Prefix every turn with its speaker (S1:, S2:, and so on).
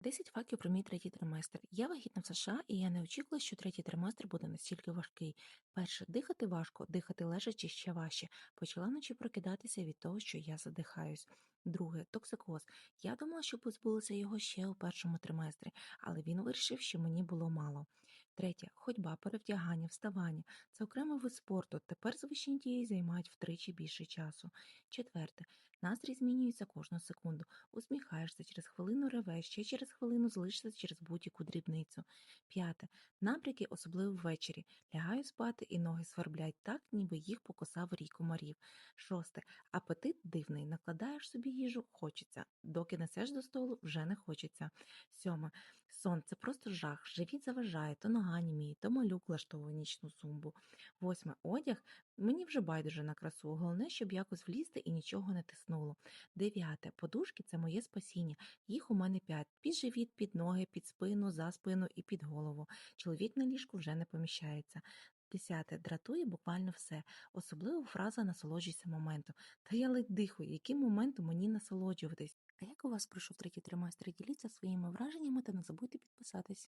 S1: 10 фактів про мій третій триместр. Я вагітна в США, і я не очікувала, що третій триместр буде настільки важкий. Перше, дихати важко, дихати лежачи ще важче. Почала вночі прокидатися від того, що я задихаюсь. Друге, токсикоз. Я думала, що позбулася його ще у першому триместрі, але він вирішив, що мені було мало. Третє, ходьба, перевдягання, вставання. Це окремий вид спорту. Тепер звичні дії займають втричі більше часу. Четверте, настрій змінюється кожну секунду. Усміхаєшся через хвилину ревеш, ще через хвилину злишся через будь-яку дрібницю. П'яте. Набряки, особливо ввечері. Лягаю спати і ноги сверблять так, ніби їх покосав рій комарів. Шосте. Апетит дивний. Накладаєш собі їжу, хочеться. Доки несеш до столу, вже не хочеться. Сьоме. Сон це просто жах. Живіт заважає, то нога німіє, то малюк влаштовує нічну сумбу. Восьме. Одяг. Мені вже байдуже на красу. Головне, щоб якось влізти і нічого не тиснуло. Дев'яте. Подушки це моє спасіння. Їх у мене п'ять. Під живіт, під ноги, під спину, за спину і під голову. Чоловік на ліжку вже не поміщається. Десяте. Дратує буквально все. Особливо фраза насолоджуйся моментом. Та я ледь дихаю, яким моментом мені насолоджуватись. А як у вас пройшов третій тримайстер? Діліться своїми враженнями та не забудьте підписатись.